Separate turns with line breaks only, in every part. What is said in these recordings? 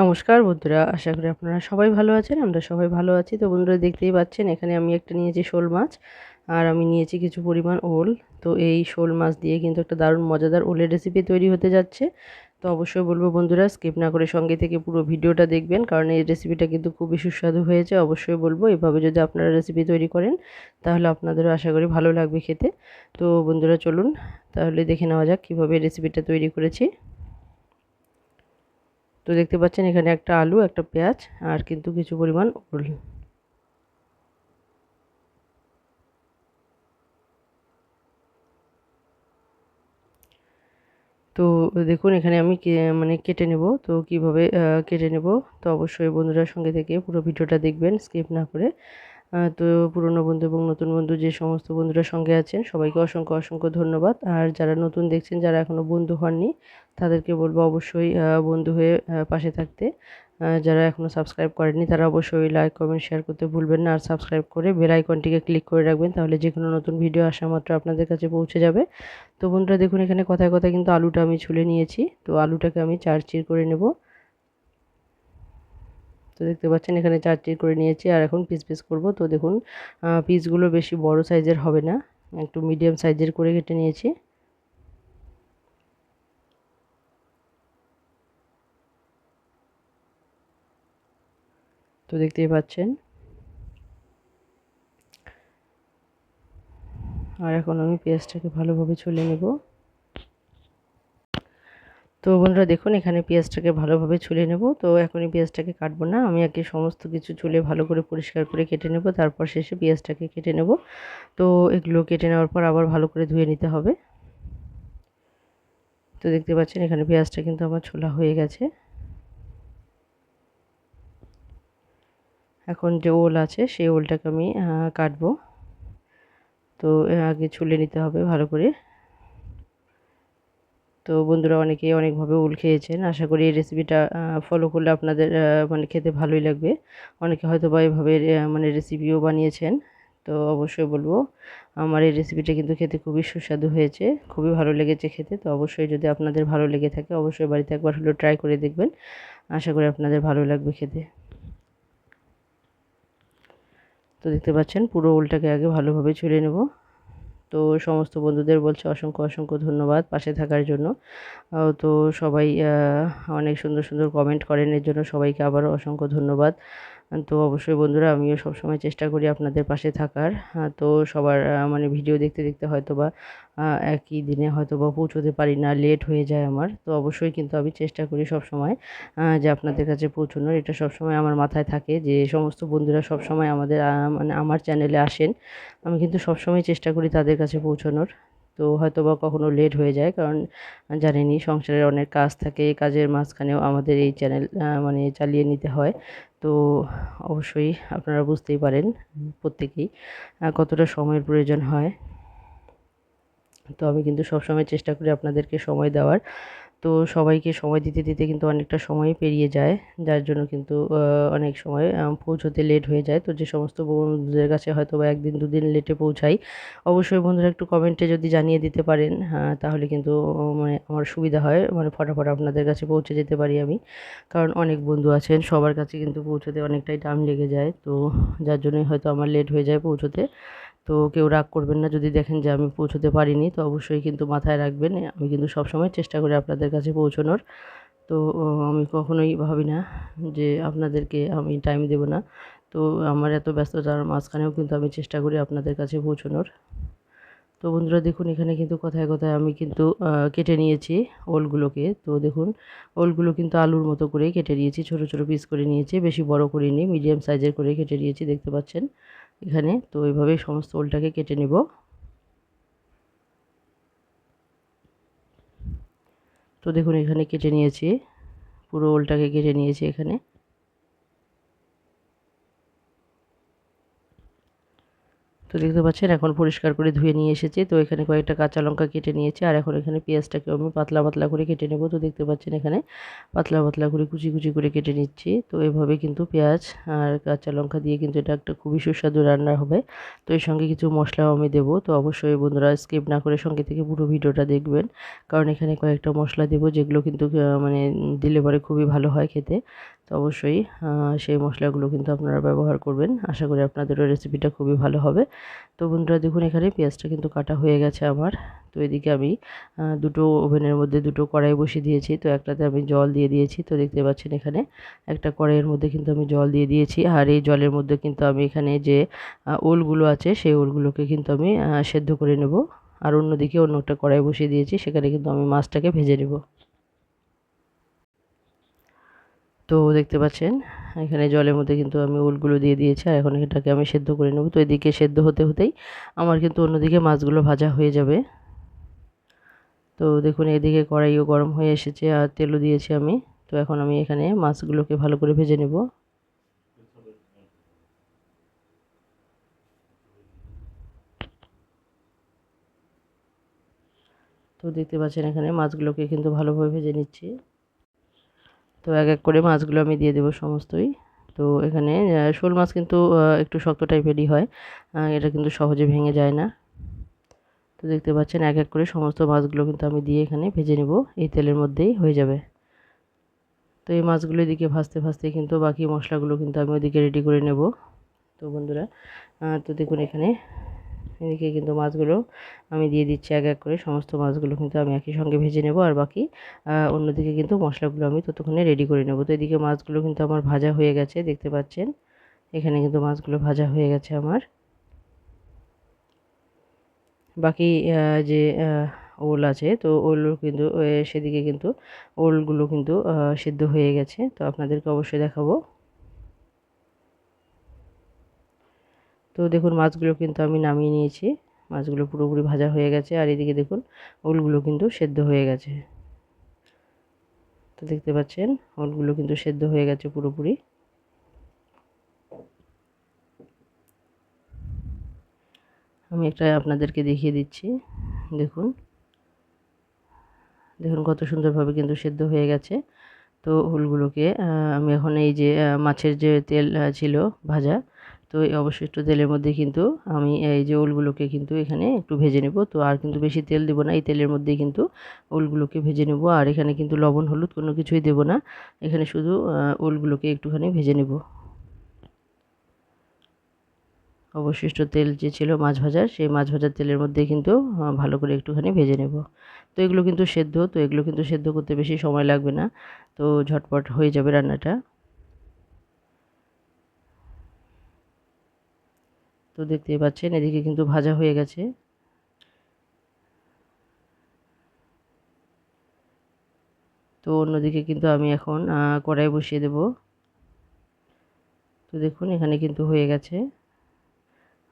নমস্কার বন্ধুরা, আশা করি আপনারা সবাই ভালো আছেন, আমরা সবাই ভালো আছি। তো বন্ধুরা দেখতেই পাচ্ছেন, এখানে আমি একটা নিয়েছি শোল মাছ, আর আমি নিয়েছি কিছু পরিমাণ ওল। তো এই শোল মাছ দিয়ে কিন্তু একটা দারুণ মজাদার ওলের রেসিপি তৈরি হতে যাচ্ছে। তো অবশ্যই বলব বন্ধুরা স্কিপ না করে সঙ্গে থেকে পুরো ভিডিওটা দেখবেন, কারণ এই রেসিপিটা কিন্তু খুবই সুস্বাদু হয়েছে, অবশ্যই বলব। এভাবে যদি আপনারা রেসিপি তৈরি করেন, তাহলে আপনাদেরও আশা করি ভালো লাগবে খেতে। তো বন্ধুরা চলুন, তাহলে দেখে নেওয়া যাক কীভাবে রেসিপিটা তৈরি করেছি। তো দেখতে পাচ্ছেন এখানে একটা আলু, একটা পেঁয়াজ আর কিন্তু কিছু পরিমাণ ওল তো দেখুন এখানে আমি মানে কেটে নেব। তো কীভাবে কেটে নেব? তো অবশ্যই বন্ধুরা সঙ্গে থেকে পুরো ভিডিওটা দেখবেন, স্কিপ না করে। তো পুরনো বন্ধু এবং নতুন বন্ধু যে সমস্ত বন্ধুরা সঙ্গে আছেন, সবাইকে অসংখ্য অসংখ্য ধন্যবাদ। আর যারা নতুন দেখছেন, যারা এখনও বন্ধু হননি, তাদেরকে বলব অবশ্যই বন্ধু হয়ে পাশে থাকতে। যারা এখনও সাবস্ক্রাইব করেননি, তারা অবশ্যই লাইক, কমেন্ট, শেয়ার করতে ভুলবেন না। আর সাবস্ক্রাইব করে বেল আইকনটিকে ক্লিক করে রাখবেন, তাহলে যে কোনো নতুন ভিডিও আসা মাত্র আপনাদের কাছে পৌঁছে যাবে। তো বন্ধুরা, দেখুন এখানে কথায় কথায় কিন্তু আলুটা আমি ছুলে নিয়েছি। তো আলুটাকে আমি চার চির করে নেব। তো দেখতে পাচ্ছেন এখানে চার চির করে নিয়েছি আর এখন পিস পিস করব। তো দেখুন পিসগুলো বেশি বড় সাইজের হবে না, একটু মিডিয়াম সাইজের করে কেটে নিয়েছি। তো দেখতেই পাচ্ছেন। আর এখন আমি পেঁয়াজটাকে ভালোভাবে ছুলে নেব। তো বন্ধুরা দেখুন, এখানে পেঁয়াজটাকে ভালোভাবে ছুলে নেব। তো এখনই পেঁয়াজটাকে কাটবো না, আমি আগে সমস্ত কিছু চুলে ভালো করে পরিষ্কার করে কেটে নেব, তারপর শেষে পেঁয়াজটাকে কেটে নেব। তো এগুলো কেটে নেওয়ার পর আবার ভালো করে ধুয়ে নিতে হবে। তো দেখতে পাচ্ছেন, এখানে পেঁয়াজটা কিন্তু আমার ছোলা হয়ে গেছে। এখন যে ওল আছে, সেই ওলটাকে আমি কাটবো। তো আগে ছুলে নিতে হবে ভালো করে। তো বন্ধুরা অনেকেই অনেকভাবে উল খেয়েছেন। আশা করি এই রেসিপিটা ফলো করলে আপনাদের মানে খেতে ভালোই লাগবে। অনেকে হয়তো বা এভাবে মানে রেসিপিও বানিয়েছেন। তো অবশ্যই বলব, আমার এই রেসিপিটা কিন্তু খেতে খুবই সুস্বাদু হয়েছে, খুবই ভালো লেগেছে খেতে। তো অবশ্যই যদি আপনাদের ভালো লেগে থাকে, অবশ্যই বাড়িতে একবার হলেও ট্রাই করে দেখবেন। আশা করি আপনাদের ভালো লাগবে খেতে। তো দেখতে পাচ্ছেন, পুরো উলটাকে আগে ভালোভাবে ছুলে নেব। তো সমস্ত বন্ধুদের বলছে অসংখ্য অসংখ্য ধন্যবাদ পাশে থাকার জন্য। তো সবাই অনেক সুন্দর সুন্দর কমেন্ট করেন। এর জন্য সবাইকে আবারও অসংখ্য ধন্যবাদ। তো অবশ্যই বন্ধুরা, আমিও সবসময় চেষ্টা করি আপনাদের পাশে থাকার। তো সবার মানে ভিডিও দেখতে দেখতে হয়তো বা একই দিনে হয়তো বা পৌঁছোতে পারি না লেট হয়ে যায় আমার। তো অবশ্যই কিন্তু আমি চেষ্টা করি সব সময় যে আপনাদের কাছে পৌঁছানোর। এটা সবসময় আমার মাথায় থাকে যে সমস্ত বন্ধুরা সবসময় আমাদের মানে আমার চ্যানেলে আসেন। আমি কিন্তু সবসময় চেষ্টা করি তাদের কাছে পৌঁছানোর। তো হয়তো বা কখনো লেট হয়ে যায়, কারণ জানেনই সংসারের অনেক কাজ থাকে, কাজের মাঝখানেও আমাদের এই চ্যানেল মানে চালিয়ে নিতে হয়। তো অবশ্যই আপনারা বুঝতেই পারেন প্রত্যেকেই কতটা সময়ের প্রয়োজন হয়। তো আমি কিন্তু সবসময় চেষ্টা করি আপনাদেরকে সময় দেওয়ার। তো সবাইকে সময় দিতে দিতে কিন্তু অনেকটা সময় পেরিয়ে যায়। যার জন্য কিন্তু অনেক সময় পৌঁছতে লেট হয়ে যায়। তো যে সমস্ত বন্ধুদের কাছে হয়তো বা একদিন, দুদিন লেটে পৌঁছাই, অবশ্যই বন্ধুরা একটু কমেন্টে যদি জানিয়ে দিতে পারেন তাহলে কিন্তু মানে আমার সুবিধা হয়। মানে ফটাফট আপনাদের কাছে পৌঁছে যেতে পারি আমি। কারণ অনেক বন্ধু আছেন, সবার কাছে কিন্তু পৌঁছতে অনেকটাই টাইম লেগে যায়। তো যার জন্যই হয়তো আমার লেট হয়ে যায় পৌঁছতে। তো কেউ রাগ করবেন না, যদি দেখেন যে আমি পৌঁছতে পারিনি, তো অবশ্যই কিন্তু মাথায় রাখবেন। আমি কিন্তু সবসময় চেষ্টা করি আপনাদের কাছে পৌঁছানোর। তো আমি কখনোই ভাবি না যে আপনাদেরকে আমি টাইম দেব না। তো আমার এত ব্যস্ততার মাঝখানেও কিন্তু আমি চেষ্টা করি আপনাদের কাছে পৌঁছানোর। তো বন্ধুরা, দেখুন, এখানে কিন্তু কথায় কথায় আমি কিন্তু কেটে নিয়েছি ওলগুলোকে। তো দেখুন, ওলগুলো কিন্তু আলুর মতো করেই কেটে নিয়েছি, ছোট ছোট পিস করে নিয়েছি, বেশি বড় করিনি মিডিয়াম সাইজের করে কেটে নিয়েছি, দেখতে পাচ্ছেন? এখানে। তো এইভাবেই সমস্ত ওলটাকে কেটে নেব। তো দেখুন, এখানে কেটে নিয়েছি। পুরো ওলটাকে কেটে নিয়েছি এখানে। তো দেখতে পাচ্ছেন, এখন পরিষ্কার করে ধুয়ে নিয়ে এসেছি। তো এখানে কয়েকটা কাঁচা লঙ্কা কেটে নিয়েছি, আর এখন এখানে পেঁয়াজটাকে আমি পাতলা পাতলা করে কেটে নেব। তো দেখতে পাচ্ছেন এখানে পাতলা পাতলা করে কুচি কুচি করে কেটে নিচ্ছি। তো এভাবে কিন্তু পেঁয়াজ আর কাঁচা লঙ্কা দিয়ে কিন্তু এটা একটা খুবই সুস্বাদু রান্না হবে। তো এর সঙ্গে কিছু মশলাও আমি দেবো। তো অবশ্যই বন্ধুরা স্কিপ না করে সঙ্গে থেকে পুরো ভিডিওটা দেখবেন। কারণ এখানে কয়েকটা মশলা দেবো, যেগুলো কিন্তু মানে দিলে পরে খুবই ভালো হয় খেতে। তো অবশ্যই সেই মশলাগুলো কিন্তু আপনারা ব্যবহার করবেন। আশা করি আপনাদেরও রেসিপিটা খুবই ভালো হবে। তো বন্ধুরা, দেখুন এখানে পেঁয়াজটা কিন্তু কাটা হয়ে গেছে আমার। তো এদিকে আমি দুটো ওভেনের মধ্যে দুটো কড়াই বসিয়ে দিয়েছি। তো একটাতে আমি জল দিয়ে দিয়েছি। তো দেখতে পাচ্ছেন এখানে একটা কড়াইয়ের মধ্যে কিন্তু আমি জল দিয়ে দিয়েছি। আর এই জলের মধ্যে কিন্তু আমি এখানে যে ওলগুলো আছে, সেই ওলগুলোকে কিন্তু আমি সেদ্ধ করে নেব। আর অন্যদিকে অন্য একটা কড়াই বসিয়ে দিয়েছি। সেখানে কিন্তু আমি মাছটাকে ভেজে নেব। তো দেখতে পাচ্ছেন, এখানে জলের মধ্যে কিন্তু আমি উলগুলো দিয়ে দিয়েছি আর এখন এটাকে আমি সেদ্ধ করে নেব। তো এদিকে সেদ্ধ হতে হতেই আমার কিন্তু অন্যদিকে মাছগুলো ভাজা হয়ে যাবে। তো দেখুন, এদিকে কড়াইও গরম হয়ে এসেছে আর তেলও দিয়েছি আমি। তো এখন আমি এখানে মাছগুলোকে ভালো করে ভেজে নেব। তো দেখতে পাচ্ছেন, এখানে মাছগুলোকে কিন্তু ভালোভাবে ভেজে নিচ্ছি। তো এক এক করে মাছগুলো আমি দিয়ে দেবো সমস্তই। তো এখানে শোল মাছ কিন্তু একটু শক্ত টাইপেরই হয়। এটা কিন্তু সহজে ভেঙে যায় না। তো দেখতে পাচ্ছেন, এক এক করে সমস্ত মাছগুলো কিন্তু আমি দিয়ে এখানে ভেজে নেব। এই তেলের মধ্যেই হয়ে যাবে। তো এই মাছগুলো এদিকে ভাজতে ভাজতে কিন্তু বাকি মশলাগুলো কিন্তু আমি ওদিকে রেডি করে নেব। তো বন্ধুরা তো দেখুন এখানে এদিকে কিন্তু মাছগুলো আমি দিয়ে দিচ্ছি এক এক করে। সমস্ত মাছগুলো কিন্তু আমি একই সঙ্গে ভেজে নেব আর বাকি অন্যদিকে কিন্তু মশলাগুলো আমি ততক্ষণে রেডি করে নেব। তো এদিকে মাছগুলো কিন্তু আমার ভাজা হয়ে গেছে, দেখতে পাচ্ছেন? এখানে কিন্তু মাছগুলো ভাজা হয়ে গেছে আমার। বাকি যে ওল আছে, তো ওল কিন্তু সেদিকে কিন্তু ওলগুলো কিন্তু সিদ্ধ হয়ে গেছে। তো আপনাদেরকে অবশ্যই দেখাবো। তো দেখুন, মাছগুলো কিন্তু আমি নামিয়ে নিয়েছি। মাছগুলো পুরোপুরি ভাজা হয়ে গেছে আর এদিকে দেখুন, ওলগুলো কিন্তু সেদ্ধ হয়ে গেছে। তো দেখতে পাচ্ছেন, ওলগুলো কিন্তু সেদ্ধ হয়ে গেছে পুরোপুরি। আমি একটা আপনাদেরকে দেখিয়ে দিচ্ছি। দেখুন দেখুন কত সুন্দরভাবে কিন্তু সেদ্ধ হয়ে গেছে। তো ওলগুলোকে আমি এখন এই যে মাছের যে তেল ছিল ভাজা তো এই অবশিষ্ট তেলের মধ্যে কিন্তু আমি এই যে ওলগুলোকে কিন্তু এখানে একটু ভেজে নেব। তো আর কিন্তু বেশি তেল দেবো না, এই তেলের মধ্যে কিন্তু ওলগুলোকে ভেজে নেব। আর এখানে কিন্তু লবণ, হলুদ কোনো কিছুই দেবো না, এখানে শুধু ওলগুলোকে একটুখানি ভেজে নেব। অবশিষ্ট তেল যে ছিল মাছ ভাজার সেই মাছ ভাজার তেলের মধ্যে কিন্তু ভালো করে একটুখানি ভেজে নেব। তো এগুলো কিন্তু সেদ্ধ, তো এগুলো কিন্তু সেদ্ধ করতে বেশি সময় লাগবে না। তো ঝটপট হয়ে যাবে রান্নাটা। তো দেখতেই পাচ্ছেন, এদিকে কিন্তু ভাজা হয়ে গেছে। তো অন্যদিকে কিন্তু আমি এখন কড়াই বসিয়ে দেব। তো দেখুন, এখানে কিন্তু হয়ে গেছে।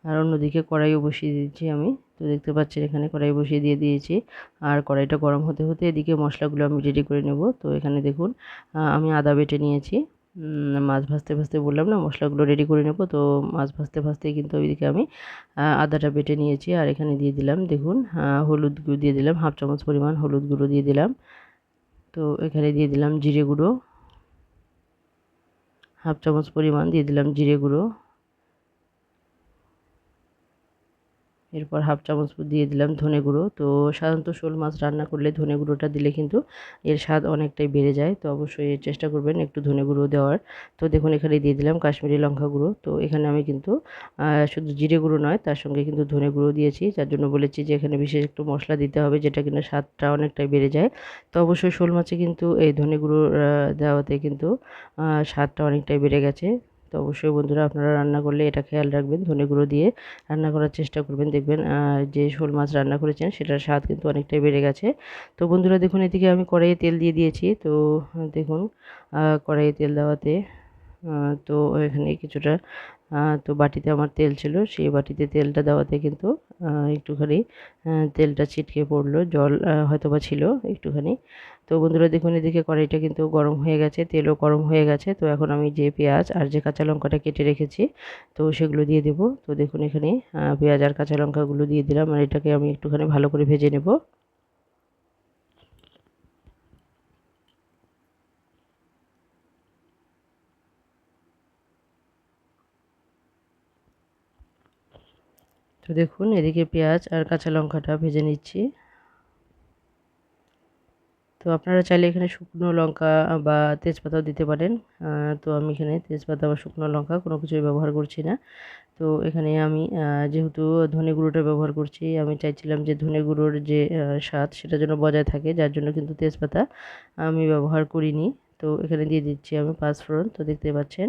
আর অন্যদিকে কড়াইও বসিয়ে দিয়েছি আমি। তো দেখতে পাচ্ছেন, এখানে কড়াই বসিয়ে দিয়ে দিয়েছি। আর কড়াইটা গরম হতে হতে এদিকে মশলাগুলো আমি রেডি করে নেব। তো এখানে দেখুন আমি আদা বেটে নিয়েছি। মাছ ভাজতে ভাজতে বললাম না, মশলাগুলো রেডি করে নেব। তো মাছ ভাজতে ভাজতে কিন্তু ওইদিকে আমি আদাটা বেটে নিয়েছি আর এখানে দিয়ে দিলাম, দেখুন হলুদ গুঁড়ো দিয়ে দিলাম, হাফ চামচ পরিমাণ হলুদ গুঁড়ো দিয়ে দিলাম। তো এখানে দিয়ে দিলাম জিরে গুঁড়ো, হাফ চামচ পরিমাণ দিয়ে দিলাম জিরে গুঁড়ো। এরপর হাফ চামচ দিয়ে দিলাম ধনে গুঁড়ো। তো সাধারণত শোল মাছ রান্না করলে ধনে গুঁড়োটা দিলে কিন্তু এর স্বাদ অনেকটাই বেড়ে যায়। তো অবশ্যই চেষ্টা করবেন একটু ধনে গুঁড়ো দেওয়ার। তো দেখুন এখানে দিয়ে দিলাম কাশ্মীরি লঙ্কা গুঁড়ো। তো এখানে আমি কিন্তু শুধু জিরে গুঁড়ো নয়, তার সঙ্গে কিন্তু ধনে গুঁড়ো দিয়েছি, যার জন্য বলেছি যে এখানে বিশেষ একটু মশলা দিতে হবে, যেটা কিনা স্বাদটা অনেকটাই বেড়ে যায়। তো অবশ্যই শোল মাছে কিন্তু এই ধনে গুঁড়ো দেওয়াতে কিন্তু স্বাদটা অনেকটাই বেড়ে গেছে। তো অবশ্যই বন্ধুরা আপনারা রান্না করলে এটা খেয়াল রাখবেন, ধনে গুঁড়ো দিয়ে রান্না করার চেষ্টা করবেন। দেখবেন যে শোল মাছ রান্না করেছেন সেটার স্বাদ কিন্তু অনেকটাই বেড়ে গেছে। তো বন্ধুরা দেখুন, এদিকে আমি কড়াইয়ে তেল দিয়ে দিয়েছি। তো দেখুন কড়াইয়ে তেল দেওয়াতে তো এখানে কিছুটা তো বাটিতে আমার তেল ছিল, সেই বাটিতে তেলটা দেওয়াতে কিন্তু একটুখানি তেলটা ছিটকে পড়ল, জল হয়তো বা ছিল একটুখানি। তো বন্ধুরা দেখুন, এদিকে কড়াইটা কিন্তু গরম হয়ে গেছে, তেলও গরম হয়ে গেছে। তো এখন আমি যে পেঁয়াজ আর যে কাঁচা লঙ্কাটা কেটে রেখেছি, তো সেগুলো দিয়ে দেবো। তো দেখুন এখানে পেঁয়াজ আর কাঁচা লঙ্কাগুলো দিয়ে দিলাম, আর এটাকে আমি একটুখানি ভালো করে ভেজে নেব। তো দেখুন, এদিকে পেঁয়াজ আর কাঁচা লঙ্কাটা ভেজে নিচ্ছি। তো আপনারা চাইলে এখানে শুকনো লঙ্কা বা তেজপাতাও দিতে পারেন। তো আমি এখানে তেজপাতা বা শুকনো লঙ্কা কোনো কিছুই ব্যবহার করছি না। তো এখানে আমি যেহেতু ধনে গুঁড়োটা ব্যবহার করছি, আমি চাইছিলাম যে ধনে গুঁড়োর যে স্বাদ সেটা যেন বজায় থাকে, যার জন্য কিন্তু তেজপাতা আমি ব্যবহার করিনি। তো এখানে দিয়ে দিচ্ছি আমি পাঁচ পাঁচফোড়ন তো দেখতে পাচ্ছেন।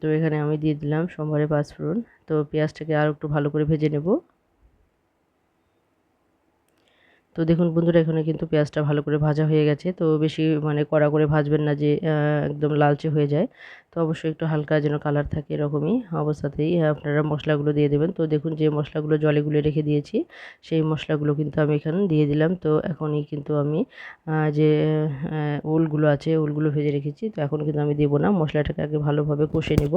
তো এখানে আমি দিয়ে দিলাম সোমবারে পাঁচফোড়ন তো পেঁয়াজটাকে আর একটু ভালো করে ভেজে নেব। তো দেখুন বন্ধুরা, এখানে কিন্তু পেঁয়াজটা ভালো করে ভাজা হয়ে গেছে। তো বেশি মানে কড়া করে ভাজবেন না যে একদম লালচে হয়ে যায়। তো অবশ্যই একটু হালকা যেন কালার থাকে এরকমই অবস্থাতেই আপনারা মশলাগুলো দিয়ে দেবেন। তো দেখুন যে মশলাগুলো জলে গুলে রেখে দিয়েছি, সেই মশলাগুলো কিন্তু আমি এখানে দিয়ে দিলাম। তো এখনই কিন্তু আমি যে ওলগুলো আছে, ওলগুলো ভেজে রেখেছি। তো এখন কিন্তু আমি দেবো না, মশলাটাকে আগে ভালোভাবে কষে নেব।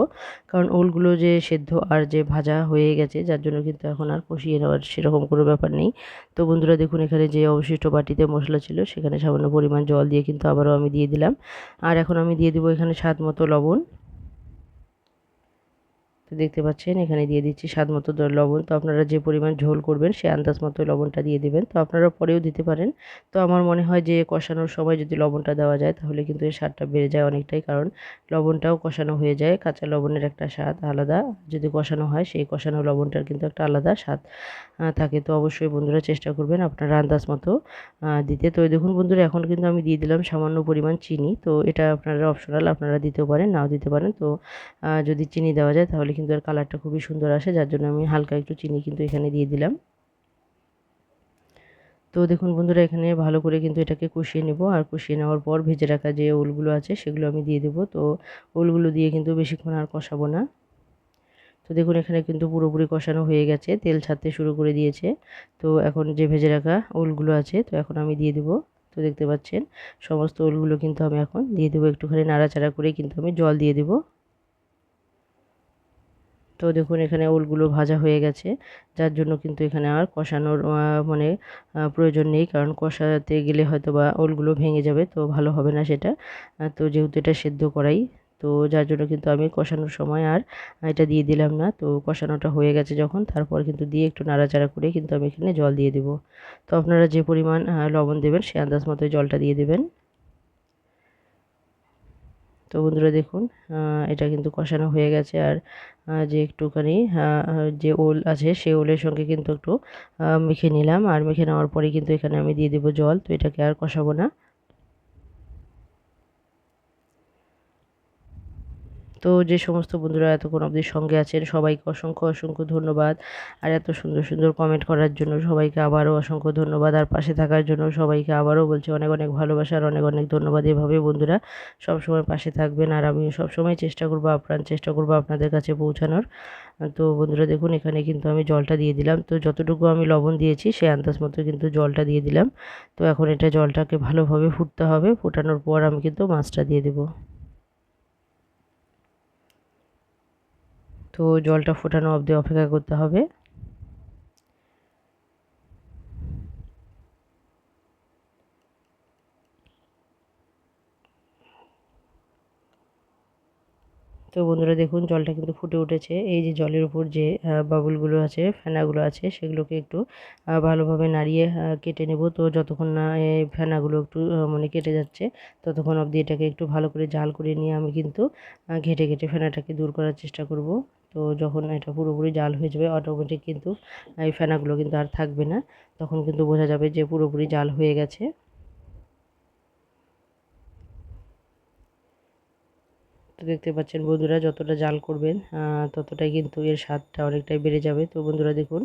কারণ ওলগুলো যে সেদ্ধ আর যে ভাজা হয়ে গেছে, যার জন্য কিন্তু এখন আর কষিয়ে নেওয়ার সেরকম কোনো ব্যাপার নেই। তো বন্ধুরা দেখুন এখানে যে অবশিষ্ট বাটিতে মশলা ছিল, সেখানে সামান্য পরিমাণ জল দিয়ে কিন্তু আবারও আমি দিয়ে দিলাম। আর এখন আমি দিয়ে দেবো এখানে স্বাদ মতো লবণ। তো দেখতে পাচ্ছেন, এখানে দিয়ে দিচ্ছি স্বাদ মতো লবণ। তো আপনারা যে পরিমাণ ঝোল করবেন, সে আন্দাজ মতো লবণটা দিয়ে দেবেন। তো আপনারা পরেও দিতে পারেন। তো আমার মনে হয় যে কষানোর সময় যদি লবণটা দেওয়া যায়, তাহলে কিন্তু এর স্বাদটা বেড়ে যায় অনেকটাই। কারণ লবণটাও কষানো হয়ে যায়। কাঁচা লবণের একটা স্বাদ আলাদা। যদি কষানো হয়, সেই কষানো লবণটার কিন্তু একটা আলাদা স্বাদ থাকে। তো অবশ্যই বন্ধুরা চেষ্টা করবেন আপনারা আন্দাজ মতো দিতে। তো দেখুন বন্ধুরা, এখন কিন্তু আমি দিয়ে দিলাম সামান্য পরিমাণ চিনি। তো এটা আপনারা অপশনাল আপনারা দিতেও পারেন, নাও দিতে পারেন। তো যদি চিনি দেওয়া যায়, তাহলে কিন্তু এর কালারটা খুবই সুন্দর আসে, যার জন্য আমি হালকা একটু চিনি কিন্তু এখানে দিয়ে দিলাম। তো দেখুন বন্ধুরা, এখানে ভালো করে কিন্তু এটাকে কষিয়ে নেব আর কষিয়ে নেওয়ার পর ভেজে রাখা যে ওলগুলো আছে সেগুলো আমি দিয়ে দেবো। তো ওলগুলো দিয়ে কিন্তু বেশিক্ষণ আর কষাবো না। তো দেখুন এখানে কিন্তু পুরোপুরি কষানো হয়ে গেছে, তেল ছাড়তে শুরু করে দিয়েছে। তো এখন যে ভেজে রাখা ওলগুলো আছে, তো এখন আমি দিয়ে দেবো। তো দেখতে পাচ্ছেন, সমস্ত ওলগুলো কিন্তু আমি এখন দিয়ে দেবো। একটুখানি নাড়াচাড়া করে কিন্তু আমি জল দিয়ে দেবো। তো দেখুন, এখানে ওলগুলো ভাজা হয়ে গেছে। যার জন্য কিন্তু এখানে আর কষানোর মানে প্রয়োজন নেই। কারণ কষাতে গেলে হয়তো বা ওলগুলো ভেঙে যাবে, তো ভালো হবে না সেটা। তো যেহেতু এটা সেদ্ধ করাই, তো যার জন্য কিন্তু আমি কষানোর সময় আর এটা দিয়ে দিলাম না। তো কষানোটা হয়ে গেছে যখন, তারপর কিন্তু দিয়ে একটু নাড়াচাড়া করে কিন্তু আমি এখানে জল দিয়ে দেবো। তো আপনারা যে পরিমাণ লবণ দেবেন, সে আন্দাজ মতো জলটা দিয়ে দেবেন। তো বন্ধুরা দেখুন এটা কিন্তু কষানো হয়ে গেছে আর যে একটুখানি যে ওল আছে সেই ওলের সঙ্গে কিন্তু একটু মেখে নিলাম। আর মেখে নেওয়ার পরে কিন্তু এখানে আমি দিয়ে দেবো জল। তো এটাকে আর কষাবো না। তো যে সমস্ত বন্ধুরা এতক্ষণ অবধি সঙ্গে আছেন, সবাইকে অসংখ্য অসংখ্য ধন্যবাদ। আর এত সুন্দর সুন্দর কমেন্ট করার জন্য সবাইকে আবারও অসংখ্য ধন্যবাদ। আর পাশে থাকার জন্য সবাইকে আবারও বলছি অনেক অনেক ভালোবাসা আর অনেক অনেক ধন্যবাদ এভাবে বন্ধুরা সবসময় পাশে থাকবেন। আর আমিও সবসময় চেষ্টা করব, আপ্রাণ চেষ্টা করব আপনাদের কাছে পৌঁছানোর। তো বন্ধুরা দেখুন, এখানে কিন্তু আমি জলটা দিয়ে দিলাম। তো যতটুকু আমি লবণ দিয়েছি সেই আন্দাজ মতো কিন্তু জলটা দিয়ে দিলাম। তো এখন এটা জলটাকে ভালোভাবে ফুটতে হবে। ফোটানোর পর আমি কিন্তু মাছটা দিয়ে দেবো। তো জলটা ফোটানো অবধি অপেক্ষা করতে হবে। তো বন্ধুরা দেখুন, জলটা কিন্তু ফুটে উঠেছে। এই যে জলের উপর যে বাবুলগুলো আছে, ফেনাগুলো আছে, সেগুলোকে একটু ভালোভাবে নাড়িয়ে কেটে নেব। তো যতক্ষণ না এই ফেনাগুলো একটু মানে কেটে যাচ্ছে, ততক্ষণ অবধি এটাকে একটু ভালো করে জাল করে নিয়ে আমি কিন্তু ঘেটে ঘেটে ফেনাটাকে দূর করার চেষ্টা করব। তো যখন এটা পুরোপুরি জাল হয়ে যাবে অটোমেটিক কিন্তু এই ফেনাগুলো কিন্তু আর থাকবে না। তখন কিন্তু বোঝা যাবে যে পুরোপুরি জাল হয়ে গেছে। তো দেখতে পাচ্ছেন বন্ধুরা যতটা জাল করবেন ততটাই কিন্তু এর স্বাদটা অনেকটাই বেড়ে যাবে। তো বন্ধুরা দেখুন,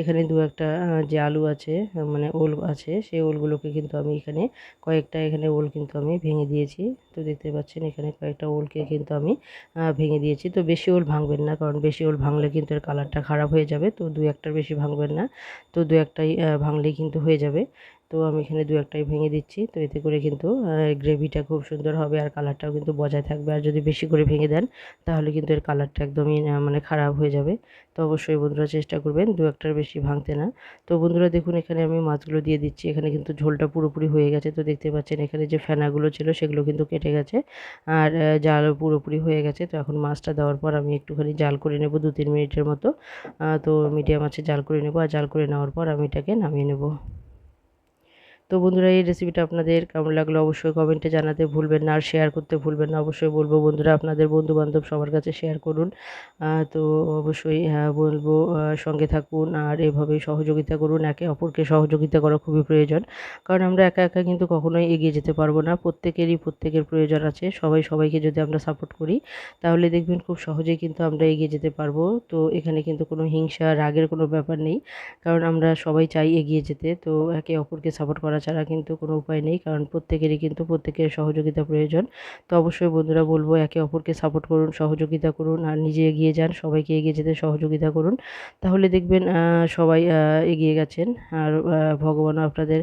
এখানে দু একটা যে আলু আছে মানে ওল আছে, সেই ওলগুলোকে কিন্তু আমি এখানে কয়েকটা, এখানে ওল কিন্তু আমি ভেঙে দিয়েছি। তো দেখতে পাচ্ছেন এখানে কয়েকটা ওলকে কিন্তু আমি ভেঙে দিয়েছি। তো বেশি ওল ভাঙবেন না, কারণ বেশি ওল ভাঙলে কিন্তু এর কালারটা খারাপ হয়ে যাবে। তো দু একটার বেশি ভাঙবেন না, তো দু একটাই ভাঙলেই কিন্তু হয়ে যাবে। তো আমি এখানে দু একটাই ভেঙে দিচ্ছি। তো এতে করে কিন্তু গ্রেভিটা খুব সুন্দর হবে আর কালারটাও কিন্তু বজায় থাকবে। আর যদি বেশি করে ভেঙে দেন, তাহলে কিন্তু এর কালারটা একদমই মানে খারাপ হয়ে যাবে। তো অবশ্যই বন্ধুরা চেষ্টা করবেন দু একটার বেশি ভাঙতে না। তো বন্ধুরা দেখুন, এখানে আমি মাছগুলো দিয়ে দিচ্ছি। এখানে কিন্তু ঝোলটা পুরোপুরি হয়ে গেছে। তো দেখতে পাচ্ছেন, এখানে যে ফেনাগুলো ছিল, সেগুলো কিন্তু কেটে গেছে। আর জাল পুরোপুরি হয়ে গেছে। তো এখন মাছটা দেওয়ার পর আমি একটুখানি জাল করে নেব দু তিন মিনিটের মতো। তো মিডিয়াম আছে, জাল করে নেব। আর জাল করে নেওয়ার পর আমি এটাকে নামিয়ে নেব। তো বন্ধুরা, এই রেসিপিটা আপনাদের কেমন লাগল অবশ্যই কমেন্টে জানাতে ভুলবেন না, আর শেয়ার করতে ভুলবেন না। অবশ্যই বলব বন্ধুরা, আপনাদের বন্ধু বান্ধব সবার কাছে শেয়ার করুন। তো অবশ্যই হ্যাঁ বলব সঙ্গে থাকুন, আর এভাবেই সহযোগিতা করুন। একে অপরকে সহযোগিতা করা খুবই প্রয়োজন, কারণ আমরা একা একা কিন্তু কখনোই এগিয়ে যেতে পারব না। প্রত্যেকেরই প্রত্যেকের প্রয়োজন আছে, সবাই সবাইকে যদি আমরা সাপোর্ট করি, তাহলে দেখবেন খুব সহজেই কিন্তু আমরা এগিয়ে যেতে পারব। তো এখানে কিন্তু কোনো হিংসা, রাগের কোনো ব্যাপার নেই, কারণ আমরা সবাই চাই এগিয়ে যেতে। তো একে অপরকে সাপোর্ট করা ছাড়া কিন্তু কোনো উপায় নেই, কারণ প্রত্যেকেরই কিন্তু প্রত্যেকের সহযোগিতা প্রয়োজন। তো অবশ্যই বন্ধুরা বলব, একে অপরকে সাপোর্ট করুন, সহযোগিতা করুন, আর নিজে এগিয়ে যান, সবাইকে এগিয়ে যেতে সহযোগিতা করুন। তাহলে দেখবেন সবাই এগিয়ে গেছেন, আর ভগবানও আপনাদের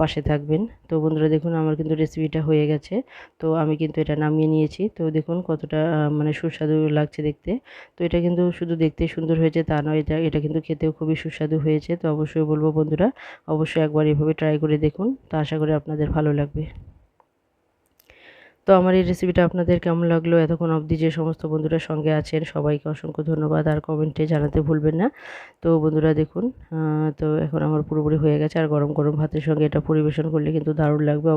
পাশে থাকবেন। তো বন্ধুরা দেখুন, আমার কিন্তু রেসিপিটা হয়ে গেছে। তো আমি কিন্তু এটা নামিয়ে নিয়েছি। তো দেখুন কতটা মানে সুস্বাদু লাগছে দেখতে। তো এটা কিন্তু শুধু দেখতেই সুন্দর হয়েছে তা নয়, এটা এটা কিন্তু খেতেও খুবই সুস্বাদু হয়েছে। তো অবশ্যই বলব বন্ধুরা, অবশ্যই একবার এভাবে ট্রাই করে দেখুন, তো আশা করি আপনাদের ভালো লাগবে। তো আমার এই রেসিপিটা আপনাদের কেমন লাগল? এতক্ষণ অবধি যে সমস্ত বন্ধুরা সঙ্গে আছেন, সবাইকে অসংখ্য ধন্যবাদ। আর কমেন্টে জানাতে ভুলবেন না। তো বন্ধুরা দেখুন তো এখন আমার পুরোপুরি হয়ে গেছে। আর গরম গরম ভাতের সঙ্গে এটা পরিবেশন করলে কিন্তু দারুণ লাগবে।